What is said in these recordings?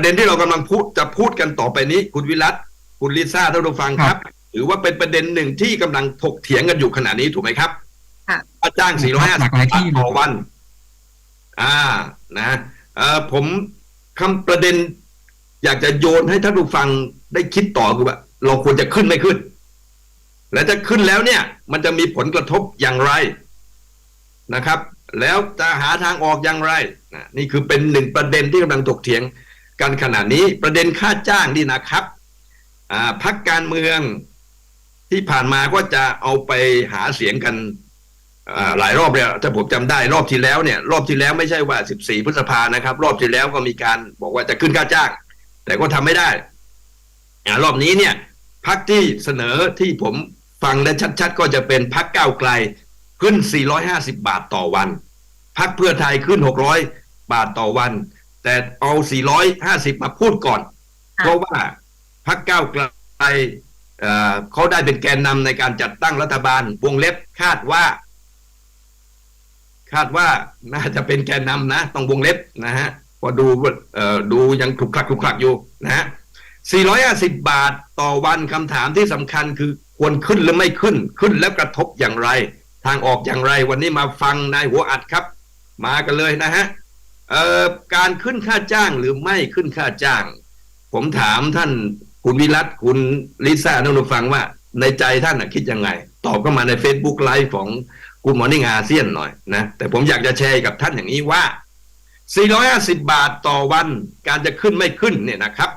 ประเด็นที่เรากำลังพูดจะพูดกันต่อไปนี้ คุณวิรัตคุณลิซ่าท่านผู้ฟังครับ ถือว่าเป็นประเด็นหนึ่งที่กำลังถกเถียงกันอยู่ขณะนี้ถูกไหมครับค่ะค่าจ้าง 450หลากหลายที่บาทต่อวัน อ่า นะเอ่อผมคำประเด็น อยากจะโยนให้ท่านผู้ฟังได้คิดต่อคือว่า เราควรจะขึ้นไม่ขึ้น และจะขึ้นแล้วเนี่ย มันจะมีผลกระทบอย่างไรนะครับ แล้วจะหาทางออกอย่างไรนะนี่คือเป็นหนึ่งประเด็นที่กำลังถกเถียง กันขณะนี้ประเด็นค่าจ้างนี่นะครับพักการเมืองที่ผ่านมาก็จะเอาไปหาเสียงกันหลายรอบแล้วถ้าผมจำได้รอบที่แล้วเนี่ย รอบที่แล้วไม่ใช่ว่า 14 พฤษภานะครับ รอบที่แล้วก็มีการบอกว่าจะขึ้นค่าจ้าง แต่ก็ทำไม่ได้อรอบนี้เนี่ยพักที่เสนอที่ผมฟังและชัดๆ ก็จะเป็นพักก้าวไกลขึ้น 450 บาทต่อวันพักเพื่อไทยขึ้น 600 บาทต่อวัน แต่เอา 450 มาพูดก่อนค่ะเพราะว่าพักก้าวไกลเอ่อเขาได้เป็นแกนนำในการจัดตั้งรัฐบาล วงเล็บคาดว่า คาดว่าน่าจะเป็นแกนนำนะ ต้องวงเล็บนะฮะพอดูเอ่อดูยังคลุกคลักคลุกคลักอยู่นะฮะ450 บาทต่อวันคำถามที่สำคัญคือควรขึ้นหรือไม่ขึ้น ขึ้นแล้วกระทบอย่างไร ทางออกอย่างไร วันนี้มาฟังนายหัวอัดครับ มากันเลยนะฮะเอ่อ การขึ้นค่าจ้างหรือไม่ขึ้นค่าจ้าง ผมถามท่านคุณวิรัตคุณลิซ่าท่นผู้ฟังว่า ในใจท่านคิดยังไง ตอบเข้ามาใน Facebook ไลฟ์ของกูมอร์นิ่งอาเซียนหน่อยนะ แต่ผมอยากจะแชร์กับท่านอย่างนี้ว่า 450 บาทต่อวันการจะขึ้นไม่ขึ้นเนี่ยนะครับ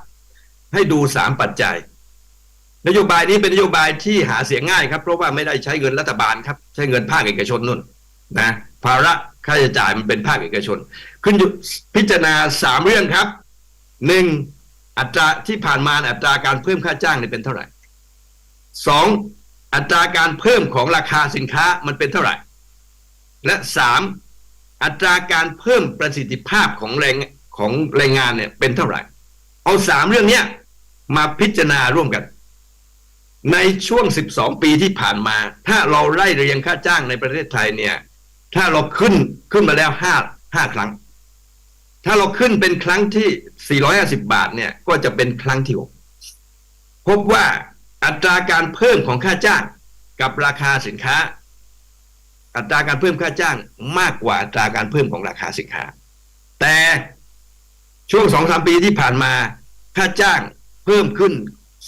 ให้ดูสามปัจจัย นโยบายนี้เป็นนโยบายที่หาเสียงง่ายครับ เพราะว่าไม่ได้ใช้เงินรัฐบาลครับ ใช้เงินภาคเอกชนนู่นนะภาระ ค่าใช้จ่ายมันเป็นภาคเอกชน ขึ้นอยู่พิจารณาสามเรื่องครับหนึ่งอัตราที่ผ่านมาอัตราการเพิ่มค่าจ้างเนี่ยเป็นเท่าไหร่สองอัตราการเพิ่มของราคาสินค้ามันเป็นเท่าไหร่ และสามอัตราการเพิ่มประสิทธิภาพของแรงของแรงงานเนี่ยเป็นเท่าไหร่ เอาสามเรื่องเนี้ยมาพิจารณาร่วมกัน ในช่วง 12 ปีที่ผ่านมา ถ้าเราไล่เรียงค่าจ้างในประเทศไทยเนี่ย ถ้าเราขึ้นขึ้นมาแล้วห้าห้าครั้ง ถ้าเราขึ้นเป็นครั้งที่ 450 บาทเนี่ย ก็จะเป็นครั้งที่หกพบว่าอัตราการเพิ่มของค่าจ้างกับราคาสินค้า อัตราการเพิ่มค่าจ้างมากกว่าอัตราการเพิ่มของราคาสินค้า แต่ช่วงสองสามปีที่ผ่านมา ค่าจ้างเพิ่มขึ้น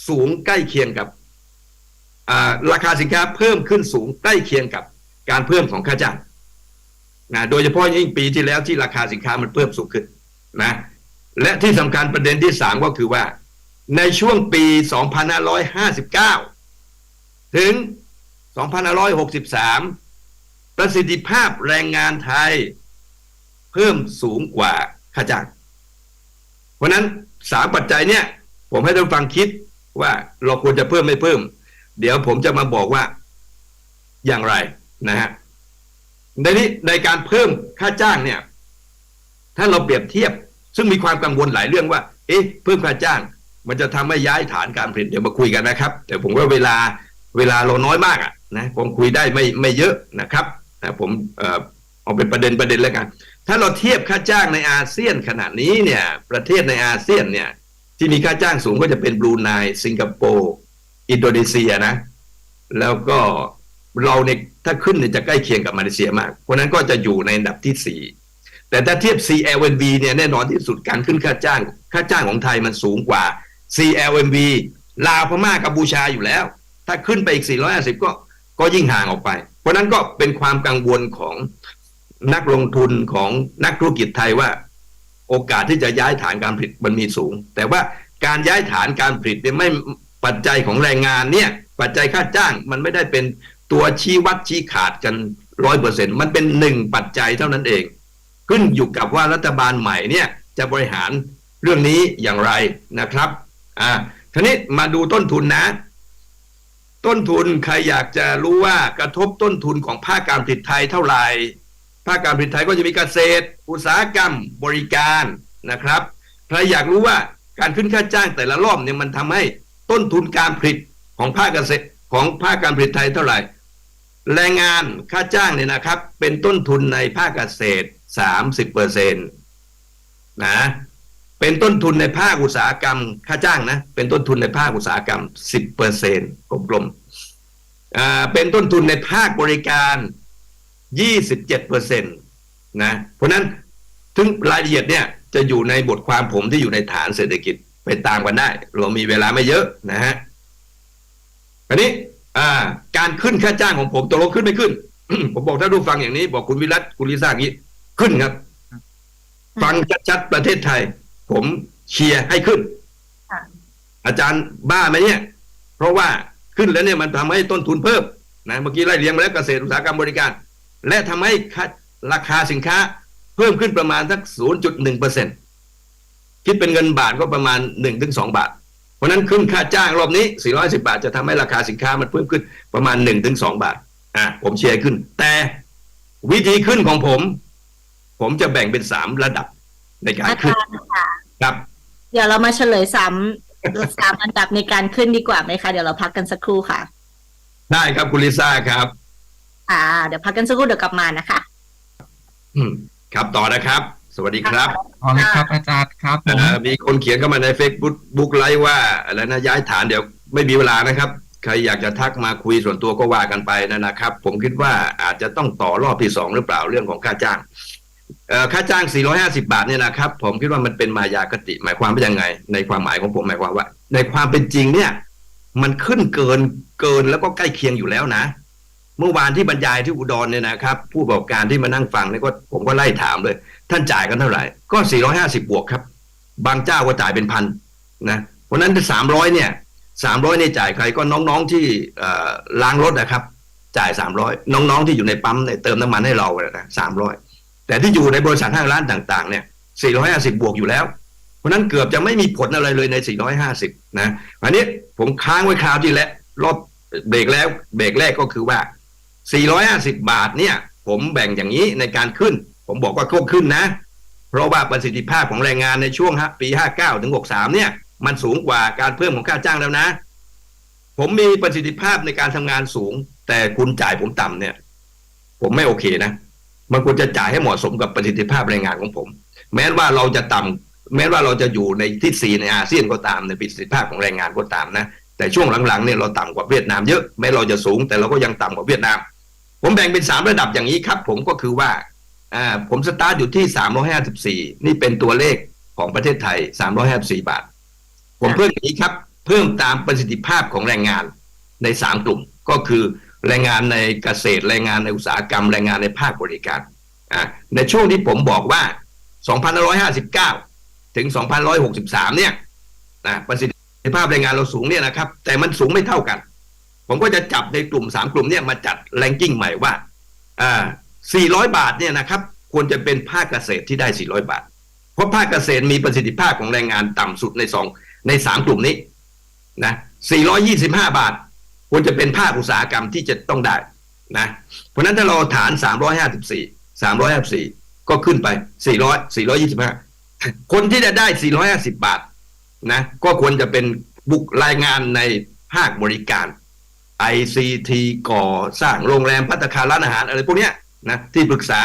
สูงใกล้เคียงกับราคาสินค้าเพิ่มขึ้นสูงใกล้เคียงกับการเพิ่มของค่าจ้าง นะโดยเฉพาะยิ่งปีที่แล้วที่ราคาสินค้ามันเพิ่มสูงขึ้นนะและที่สำคัญประเด็นที่สามก็คือว่า ในช่วงปี 2559 ถึง 2563 ประสิทธิภาพแรงงานไทย เพิ่มสูงกว่าค่าจ้างเพราะฉะนั้นสามปัจจัยเนี่ย ผมให้ท่านฟังคิดว่าเราควรจะเพิ่มไม่เพิ่ม เดี๋ยวผมจะมาบอกว่าอย่างไรนะฮะ ในนี้ในการเพิ่มค่าจ้างเนี่ย ถ้าเราเปรียบเทียบ ซึ่งมีความกังวลหลายเรื่องว่า เอ๊ะ เพิ่มค่าจ้าง มันจะทำให้ย้ายฐานการผลิตเดี๋ยวมาคุยกันนะครับ แต่ผมว่าเวลาเวลาเราน้อยมากอะนะผมคุยได้ไม่ไม่เยอะนะครับแต่ผมเอ่อเอาเป็นประเด็นประเด็นแล้วกัน ถ้าเราเทียบค่าจ้างในอาเซียนขณะนี้เนี่ย ประเทศในอาเซียนเนี่ย ที่มีค่าจ้างสูงก็จะเป็นบรูไนสิงคโปร์อินโดนีเซียนะ แล้วก็ เราเนี่ยถ้าขึ้นเนี่ยจะใกล้เคียงกับมาเลเซียมาก เพราะนั้นก็จะอยู่ในอันดับที่สี่แต่ถ้าเทียบ CLMV เนี่ยแน่นอนที่สุดการขึ้นค่าจ้าง ค่าจ้างของไทยมันสูงกว่า CLMV ลาวพม่ากัมพูชาอยู่แล้ว ถ้าขึ้นไปอีก 450 ก็ก็ยิ่งห่างออกไป เพราะนั้นก็เป็นความกังวลของนักลงทุนของนักธุรกิจไทยว่า โอกาสที่จะย้ายฐานการผลิตมันมีสูง แต่ว่าการย้ายฐานการผลิตเนี่ยไม่ปัจจัยของแรงงานเนี่ย ปัจจัยค่าจ้างมันไม่ได้เป็น ตัวชี้วัดชี้ขาดกันร้อยเปอร์เซ็นมันเป็นหนึ่งปัจจัยเท่านั้นเอง ขึ้นอยู่กับว่ารัฐบาลใหม่เนี่ยจะบริหารเรื่องนี้อย่างไรนะครับอ่าทีนี้มาดูต้นทุนนะ ต้นทุนใครอยากจะรู้ว่ากระทบต้นทุนของภาคการผลิตไทยเท่าไหร่ภาคการผลิตไทยก็จะมีเกษตร อุตสาหกรรมบริการนะครับใครอยากรู้ว่าการขึ้นค่าจ้างแต่ละรอบเนี่ยมันทำให้ต้นทุนการผลิตของภาคเกษตรของภาคการผลิตไทยเท่าไหร่ แรงงานค่าจ้างเนี่ยนะครับ เป็นต้นทุนในภาคเกษตรสามสิบเปอร์เซ็นตนะเป็นต้นทุนในภาคอุตสาหกรรม ค่าจ้างนะเป็นต้นทุนในภาคอุตสาหกรรมสิบเปอร์เซ็นกลมๆอ่าเป็นต้นทุนในภาคบริการยี่สิบเจ็ดเปอร์เซ็นตนะเพราะนั้นถึงรายละเอียดเนี่ยจะอยู่ในบทความผมที่อยู่ในฐานเศรษฐกิจไปตามกันได้เรามีเวลาไม่เยอะนะฮะอันนี้ อ่า การขึ้นค่าจ้างของผมตกลงขึ้นไม่ขึ้น ผมบอกถ้าดูฟังอย่างนี้ บอกคุณวิรัตคุณลิซ่าอย่างนี้ ขึ้นครับ ฟังชัดๆประเทศไทย ผมเชียร์ให้ขึ้นค่ะอาจารย์บ้าไหมเนี่ย เพราะว่าขึ้นแล้วเนี่ยมันทำให้ต้นทุนเพิ่มนะเมื่อกี้ไล่เรียงมาแล้วเกษตรอุตสาหกรรมบริการ และทำให้ค่าราคาสินค้าเพิ่มขึ้นประมาณสัก 0.1เปอร์เซ็นคิดเป็นเงินบาทก็ประมาณ1ถึง2บาทเพ ราะฉะนั้นขึ้นค่าจ้างรอบนี้ 410 บาทจะทำให้ราคาสินค้ามันเพิ่มขึ้นประมาณ1ถึง2บาท อะผมเชียร์ขึ้น แต่วิธีขึ้นของผม ผมจะแบ่งเป็นสามระดับในการอาขึ้นจารย์ค่ะครับ เดี๋ยวเรามาเฉลยซ้ำสามอันดับในการขึ้นดีกว่าไหมคะ เดี๋ยวเราพักกันสักครู่ค่ะ ได้ครับคุณลิซ่าครับ อ่า เดี๋ยวพักกันสักครู่เดี๋ยวกลับมานะคะ อืม ครับต่อนะครับ สวัสดีครับเอาเลยครับอาจารย์ครับผมเอ่อมีคนเขียนเข้ามาใน Facebook บุ๊กไลฟ์ว่าอะไรนะย้ายฐานเดี๋ยวไม่มีเวลานะครับ ใครอยากจะทักมาคุยส่วนตัวก็ว่ากันไปนะนะครับ ผมคิดว่าอาจจะต้องต่อรอบที่สองหรือเปล่าเรื่องของค่าจ้างเอ่อค่าจ้าง 450 บาทเนี่ยนะครับ ผมคิดว่ามันเป็นมายากติ หมายความว่ายังไง ในความหมายของผมหมายความว่า ในความเป็นจริงเนี่ย มันขึ้นเกินเกินแล้วก็ใกล้เคียงอยู่แล้วนะ เมื่อวานที่บรรยายที่อุดรเนี่ยนะครับ ผู้ประกอบการที่มานั่งฟังเนี่ยก็ผมก็ไล่ถามเลย ท่านจ่ายกันเท่าไหร่ ก็ 450 บวกครับ บางเจ้าก็จ่ายเป็นพันนะเพราะนั้นสามร้อยเนี่ยสามร้อยเนี่ยจ่ายใครก็น้องๆที่ล้างรถนะครับ จ่ายสามร้อยน้องๆที่อยู่ในปั๊มเนี่ยเติมน้ำมันให้เราเนี่ยนะสามร้อยแต่ที่อยู่ในบริษัทห้างร้านต่างๆเนี่ยสี่ร้อยห้าสิบวกอยู่แล้ว เพราะนั้นเกือบจะไม่มีผลอะไรเลยในสี่ร้อยห้าสิบนะอันนี้ผมค้างไว้คราวที่แล้วรอบเบรกแล้วเบรกแรกก็คือว่า 450 บาทเนี่ย ผมแบ่งอย่างนี้ในการขึ้น ผมบอกว่าควบขึ้นนะ เพราะว่าประสิทธิภาพของแรงงานในช่วงปี59ถึง63เนี่ย มันสูงกว่าการเพิ่มของค่าจ้างแล้วนะ ผมมีประสิทธิภาพในการทำงานสูง แต่คุณจ่ายผมต่ำเนี่ย ผมไม่โอเคนะ มันควรจะจ่ายให้เหมาะสมกับประสิทธิภาพแรงงานของผม แม้ว่าเราจะต่ำแม้ว่าเราจะอยู่ในที่สี่ในอาเซียนก็ตามในประสิทธิภาพของแรงงานก็ตามนะแต่ช่วงหลังๆเนี่ยเราต่ำกว่าเวียดนามเยอะแม้เราจะสูงแต่เราก็ยังต่ำกว่าเวียดนาม ผมแบ่งเป็นสามระดับอย่างนี้ครับ ผมก็คือว่า อ่าผมสตาร์ทอยู่ที่สามร้อยห้าสิบสี่นี่เป็นตัวเลขของประเทศไทยสามร้อยห้าสี่บาท ผมเพิ่มอย่างนี้ครับ เพิ่มตามประสิทธิภาพของแรงงานในสามกลุ่ม ก็คือแรงงานในเกษตร แรงงานในอุตสาหกรรม แรงงานในภาคบริการอ่าในช่วงที่ผมบอกว่า 2,159 ถึง 2,163 เนี่ยนะประสิทธิภาพแรงงานเราสูงเนี่ยนะครับ แต่มันสูงไม่เท่ากัน ผมก็จะจับในกลุ่มสามกลุ่มเนี่ยมาจัดแรงกิ้งใหม่ว่าอ่า 400 บาทเนี่ยนะครับควรจะเป็นภาคเกษตรที่ได้ 400 บาท เพราะภาคเกษตรมีประสิทธิภาพของแรงงานต่ำสุดในสองในสามกลุ่มนี้นะ 425 บาท ควรจะเป็นภาคอุตสาหกรรมที่จะต้องได้นะเพราะนั้นถ้าเราฐาน 354 354 ก็ขึ้นไป 400 425 คนที่จะได้ 450 บาทนะก็ควรจะเป็นบุครายงานในภาคบริการ ICT ก่อสร้างโรงแรมพัตคารร้านอาหารอะไรพวกเนี้ย นะที่ปรึกษา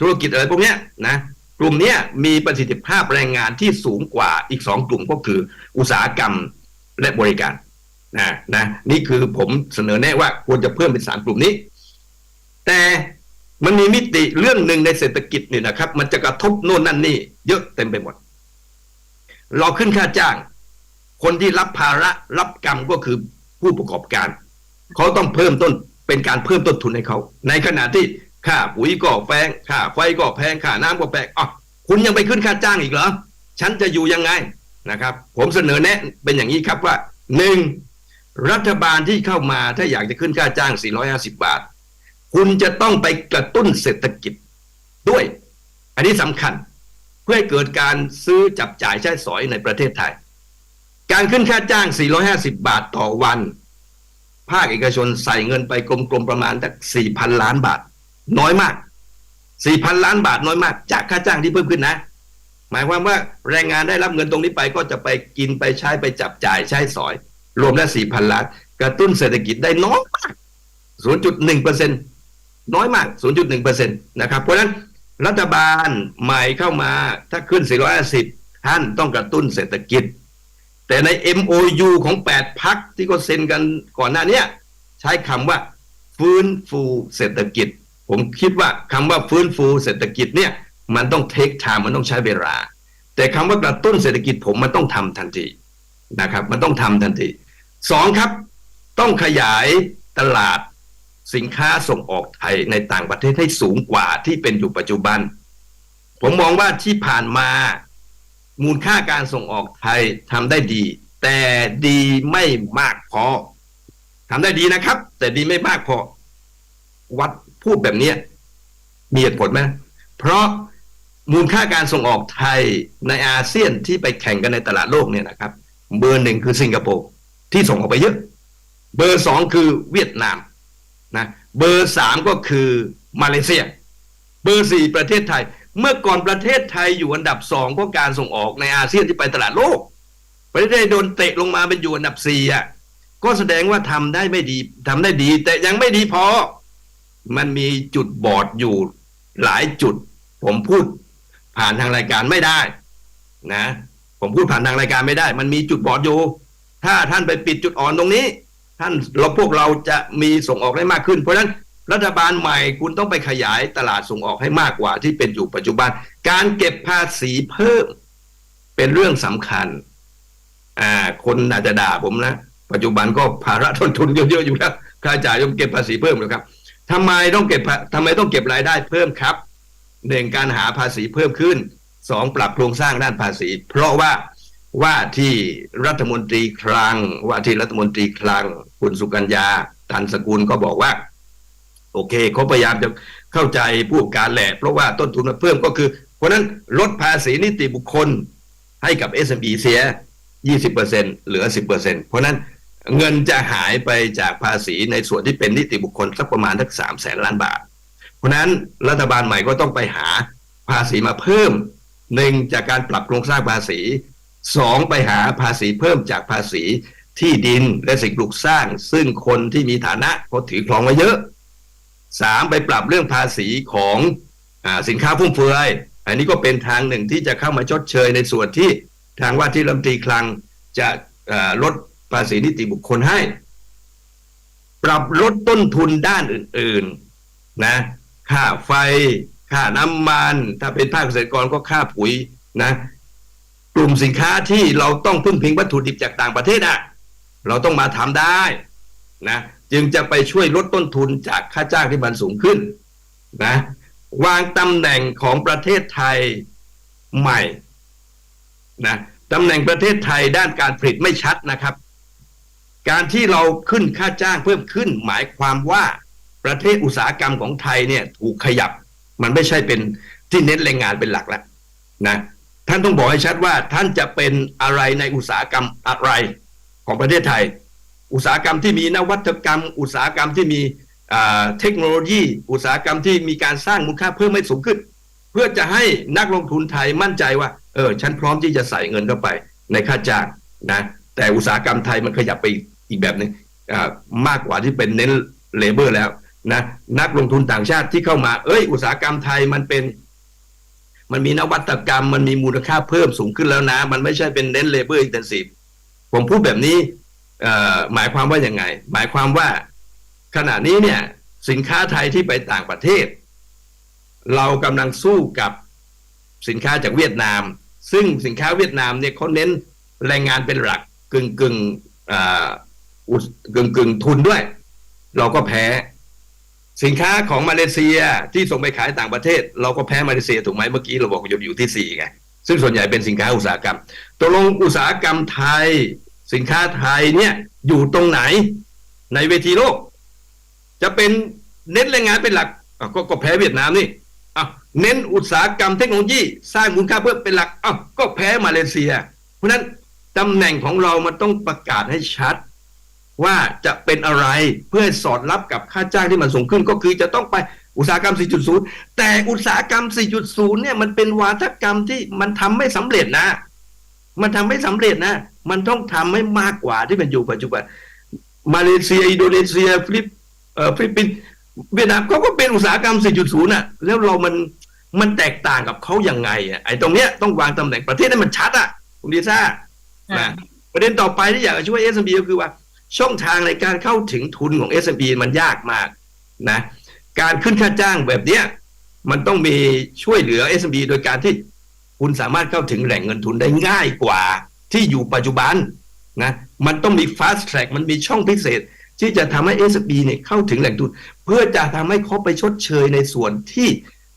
ธุรกิจอะไรพวกเนี้ยนะกลุ่มเนี้ยมีประสิทธิภาพแรงงานที่สูงกว่าอีกสองกลุ่มก็คือ อุตสาหกรรมและบริการนะนะนี่คือผมเสนอแนะว่าควรจะเพิ่มเป็นสามกลุ่มนี้ แต่มันมีมิติเรื่องหนึ่งในเศรษฐกิจเนี่ยนะครับ มันจะกระทบโน่นนั่นนี่ เยอะเต็มไปหมด เราขึ้นค่าจ้าง คนที่รับภาระรับกรรมก็คือผู้ประกอบการ เขาต้องเพิ่มต้นเป็นการเพิ่มต้นทุนให้เขา ในขณะที่ ค่าปุ๋ยก็แพงค่าไฟก็แพงค่าน้ำก็แพงอ๋อคุณยังไปขึ้นค่าจ้างอีกเหรอ ฉันจะอยู่ยังไงนะครับ ผมเสนอแนะเป็นอย่างนี้ครับว่าหนึ่งรัฐบาลที่เข้ามาถ้าอยากจะขึ้นค่าจ้าง 450 บาท คุณจะต้องไปกระตุ้นเศรษฐกิจด้วย อันนี้สำคัญเพื่อให้เกิดการซื้อจับจ่ายใช้สอยในประเทศไทย การขึ้นค่าจ้าง 450 บาทต่อวัน ภาคเอกชนใส่เงินไปกลมๆประมาณสัก4,000 ล้านบาท น้อยมาก4,000ล้านบาทน้อยมาก จากค่าจ้างที่เพิ่มขึ้นนะ หมายความว่าแรงงานได้รับเงินตรงนี้ไปก็จะไปกินไปใช้ไปจับจ่ายใช้สอย รวมแล้ว4,000ล้าน กระตุ้นเศรษฐกิจได้น้อยมาก0.1เปอร์เซ็นตน้อยมาก0.1เปอร์เซ็นตนะครับ เพราะฉะนั้นรัฐบาลใหม่เข้ามาถ้าขึ้น450ท่านต้องกระตุ้นเศรษฐกิจ แต่ใน MOU ของแปดพักที่ก็เซ็นกันก่อนหน้านี้ใช้คำว่าฟื้นฟูเศรษฐกิจ ผมคิดว่าคำว่าฟื้นฟูเศรษฐกิจเนี่ยมันต้องเทคไทม์มันต้องใช้เวลา แต่คำว่ากระตุ้นเศรษฐกิจผมมันต้องทำทันทีนะครับ มันต้องทำทันทีสองครับ ต้องขยายตลาดสินค้าส่งออกไทยในต่างประเทศให้สูงกว่าที่เป็นอยู่ปัจจุบัน ผมมองว่าที่ผ่านมา มูลค่าการส่งออกไทยทำได้ดี แต่ดีไม่มากพอทำได้ดีนะครับ แต่ดีไม่มากพอ วัด พูดแบบเนี้ยมีเหตุผลไหมเพราะมูลค่าการส่งออกไทยในอาเซียนที่ไปแข่งกันในตลาดโลกเนี่ยนะครับ เบอร์หนึ่งคือสิงคโปร์ที่ส่งออกไปเยอะ เบอร์สองคือเวียดนามนะเบอร์สามก็คือมาเลเซีย เบอร์สี่ประเทศไทย เมื่อก่อนประเทศไทยอยู่อันดับสองเพราะการส่งออกในอาเซียนที่ไปตลาดโลก ประเทศไทยโดนเตะลงมาเป็นอยู่อันดับสี่อะก็แสดงว่าทำได้ไม่ดีทำได้ดี แต่ยังไม่ดีพอ มันมีจุดบอดอยู่หลายจุด ผมพูดผ่านทางรายการไม่ได้นะ ผมพูดผ่านทางรายการไม่ได้ มันมีจุดบอดอยู่ ถ้าท่านไปปิดจุดอ่อนตรงนี้ ท่านเราพวกเราจะมีส่งออกได้มากขึ้น เพราะฉะนั้นรัฐบาลใหม่คุณต้องไปขยายตลาดส่งออกให้มากกว่าที่เป็นอยู่ปัจจุบัน การเก็บภาษีเพิ่ม เป็นเรื่องสำคัญ อ่า คนอาจจะด่าผมนะ ปัจจุบันก็ภาระต้นทุนเยอะๆอยู่แล้วค่าจ่ายต้องเก็บภาษีเพิ่มนะครับ ทำไมต้องเก็บภาทำไมต้องเก็บรายได้เพิ่มครับหนึ่งการหาภาษีเพิ่มขึ้นสองปรับโครงสร้างด้านภาษี เพราะว่าว่าที่รัฐมนตรีคลัง ว่าที่รัฐมนตรีคลัง คุณสุกัญญาตันสกุลก็บอกว่า โอเคเขาพยายามจะเข้าใจผู้การแหละ เพราะว่าต้นทุนมันเพิ่มก็คือ เพราะนั้นลดภาษีนิติบุคคลให้กับ SME เสีย 20%เหลือ 10%เพราะนั้น เงินจะหายไปจากภาษีในส่วนที่เป็นนิติบุคคลสักประมาณสักสามแสนล้านบาท เพราะนั้นรัฐบาลใหม่ก็ต้องไปหาภาษีมาเพิ่มหนึ่งจากการปรับโครงสร้างภาษีสองไปหาภาษีเพิ่มจากภาษีที่ดินและสิ่งปลูกสร้าง ซึ่งคนที่มีฐานะเขาถือครองไว้เยอะสามไปปรับเรื่องภาษีของอสินค้าฟุ่มเฟือย อันนี้ก็เป็นทางหนึ่งที่จะเข้ามาชดเชยในส่วนที่ทางว่าที่รัฐมนตรีคลังจะลด ภาษีนิติบุคคลให้ ปรับลดต้นทุนด้านอื่น ๆ นะ ค่าไฟ ค่าน้ำมัน ถ้าเป็นภาคเกษตรกรก็ค่าปุ๋ยนะ กลุ่มสินค้าที่เราต้องพึ่งพิงวัตถุดิบจากต่างประเทศอะ เราต้องมาทำได้นะจึงจะไปช่วยลดต้นทุนจากค่าจ้างที่มันสูงขึ้นนะวางตำแหน่งของประเทศไทยใหม่นะตำแหน่งประเทศไทยด้านการผลิตไม่ชัดนะครับ การที่เราขึ้นค่าจ้างเพิ่มขึ้นหมายความว่าประเทศอุตสาหกรรมของไทยเนี่ยถูกขยับ มันไม่ใช่เป็นที่เน้นแรงงานเป็นหลักแล้วนะท่านต้องบอกให้ชัดว่าท่านจะเป็นอะไรในอุตสาหกรรมอะไรของประเทศไทย อุตสาหกรรมที่มีนวัตกรรม อุตสาหกรรมที่มีเทคโนโลยี อุตสาหกรรมที่มีการสร้างมูลค่าเพิ่มให้สูงขึ้น เพื่อจะให้นักลงทุนไทยมั่นใจว่าเออฉันพร้อมที่จะใส่เงินเข้าไปในค่าจ้างนะแต่อุตสาหกรรมไทยมันขยับไป อีกแบบหนึงอ่ามากกว่าที่เป็นเน้นเลเบอร์แล้วนะนักลงทุนต่างชาติที่เข้ามา เอ้ย อุตสาหกรรมไทยมันเป็น มันมีนวัตกรรม มันมีมูลค่าเพิ่มสูงขึ้นแล้วนะ มันไม่ใช่เป็นเน้นเลเบอร์อินเทนซีฟผมพูดแบบนี้หมายความว่าอย่างไง หมายความว่าขณะนี้เนี่ย สินค้าไทยที่ไปต่างประเทศ เรากำลังสู้กับสินค้าจากเวียดนาม ซึ่งสินค้าเวียดนามเนี่ยเขาเน้นแรงงานเป็นหลักกึ่งกึ่ง อ่าอุตกึ่งกึ่งทุนด้วย เราก็แพ้ สินค้าของมาเลเซียที่ส่งไปขายต่างประเทศ เราก็แพ้มาเลเซียถูกไหมเมื่อกี้เราบอกอยู่อยู่ที่สี่ไงซึ่งส่วนใหญ่เป็นสินค้าอุตสาหกรรมตกลงอุตสาหกรรมไทย สินค้าไทยเนี่ยอยู่ตรงไหน ในเวทีโลก จะเป็นเน้นแรงงานเป็นหลักก็ก็แพ้เวียดนามนี่อะเน้นอุตสาหกรรมเทคโนโลยีสร้างมูลค่าเพิ่มเป็นหลักอะก็แพ้มาเลเซีย เพราะฉะนั้นตำแหน่งของเรามันต้องประกาศให้ชัด ว่าจะเป็นอะไรเพื่อให้สอดรับกับค่าจ้างที่มันสูงขึ้นก็คือจะต้องไปอุตสาหกรรม 4.0 แต่อุตสาหกรรม 4.0 เนี่ยมันเป็นวาทกรรมที่มันทำไม่สำเร็จนะ มันทำไม่สำเร็จนะ มันต้องทำให้มากกว่าที่เป็นอยู่ปัจจุบัน มาเลเซีย อินโดนีเซียฟิลิปเอ่อฟิลิปปินส์เวียดนามเขาก็เป็นอุตสาหกรรม 4.0น่ะ แล้วเรามันมันแตกต่างกับเขายังไงอะไอ้ตรงเนี้ยต้องวางตำแหน่งประเทศให้มันชัดอะคุณดิซ่านะประเด็นต่อไปที่อยากจะช่วย SMB ก็คือว่า ช่องทางในการเข้าถึงทุนของ SMB มันยากมากนะการขึ้นค่าจ้างแบบเนี้ยมันต้องมีช่วยเหลือ SMB โดยการที่คุณสามารถเข้าถึงแหล่งเงินทุนได้ง่ายกว่าที่อยู่ปัจจุบันนะมันต้องมี fast track มันมีช่องพิเศษ ที่จะทำให้ SMB เนี่ยเข้าถึงแหล่งทุน เพื่อจะทำให้เขาไปชดเชยในส่วนที่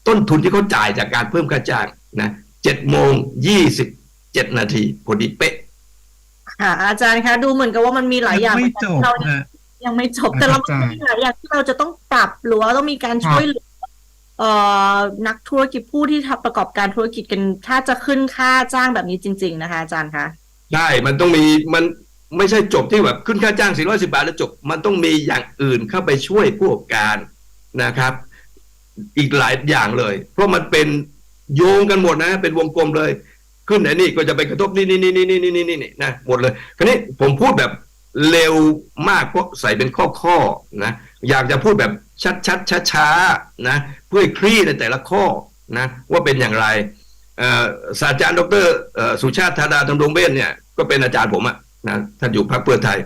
ต้นทุนที่เขาจ่ายจากการเพิ่มค่าจ้างนะเจ็ดโมงยี่สิบเจ็ดนาทีพอดีเป๊ะ ค่ะ อาจารย์คะดูเหมือนกับว่ามันมีหลายอย่างไม่จบเราฮะยังไม่จบแต่เราอาจารย์มีหลายอย่างที่เราจะต้องปรับหรือว่าต้องมีการครับช่วยเหลือเอ่อนักธุรกิจผู้ที่ทำประกอบการธุรกิจกันถ้าจะขึ้นค่าจ้างแบบนี้จริง ๆ นะคะ อาจารย์คะใช่มันต้องมีมันไม่ใช่จบที่แบบขึ้นค่าจ้าง 410 บาทแล้วจบ มันต้องมีอย่างอื่นเข้าไปช่วยผู้ประกอบการนะครับ อีกหลายอย่างเลย เพราะมันเป็นโยงกันหมดนะ เป็นวงกลมเลย ขึ้นไหนนี่ก็จะไปกระทบนี่นี่นี่นี่นี่นี่นี่นี่นะหมดเลยคราวนี้ผมพูดแบบเร็วมากเพราะใส่เป็นข้อข้อๆนะอยากจะพูดแบบชัดชัดช้าช้าๆนะเพื่อคลี่ในแต่ละข้อนะว่าเป็นอย่างไรศาสตราจารย์ดรสุชาติธาดาธรรมรงเบศเนี่ยก็เป็นอาจารย์ผมอะนะท่านอยู่พรรคเพื่อไทย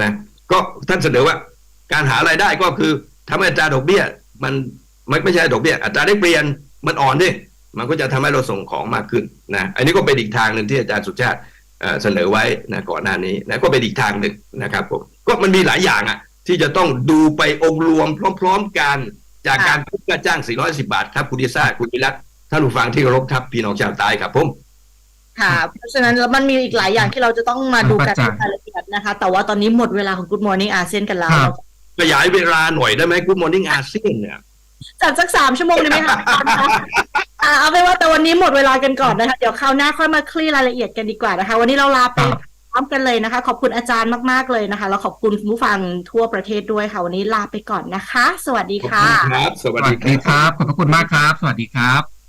นะก็ท่านเสนอว่าการหารายได้ก็คือทำให้อัตราดอกเบี้ย มันไม่ไม่ใช่ดอกเบี้ยอัตราได้เปลี่ยนมันอ่อนดิ มันก็จะทำให้เราส่งของมากขึ้นนะอันนี้ก็เป็นอีกทางหนึ่งที่อาจารย์สุชาติเอ่อเสนอไว้นะก่อนหน้านี้นะก็เป็นอีกทางหนึ่งนะครับผมก็มันมีหลายอย่างอะที่จะต้องดูไปองค์รวมพร้อม ๆ กันจากการขึ้นค่าจ้าง 410 บาทครับคุณดิซ่าคุณวิรัตท่านผู้ฟังที่เคารพครับพี่น้องชาวใต้ครับผมค่ะ เพราะฉะนั้นแล้วมันมีอีกหลายอย่างที่เราจะต้องมาดูกันครับในอาจารย์รายละเอียดนะคะ แต่ว่าตอนนี้หมดเวลาของ Good Morning อาเซียนกันแล้วครับขยายเวลาหน่อยได้ไหมกูมอร์นิ่งอาเซียนเนี่ยจัดสักสามชั่วโมงได้ไหมคะ อาจารย์คะอ่าเอาเป็นว่าแต่วันนี้หมดเวลากันก่อนนะคะ เดี๋ยวคราวหน้าค่อยมาคลี่รายละเอียดกันดีกว่านะคะ วันนี้เราลาไปครับพร้อมกันเลยนะคะ ขอบคุณอาจารย์มากๆเลยนะคะ แล้วขอบคุณคุณผู้ฟังทั่วประเทศด้วยค่ะ วันนี้ลาไปก่อนนะคะ สวัสดีขอบค่ะคุณครับสสวัสวัดีสคดีรับครับ ขอบพระคุณมากครับ สวัสดีครับ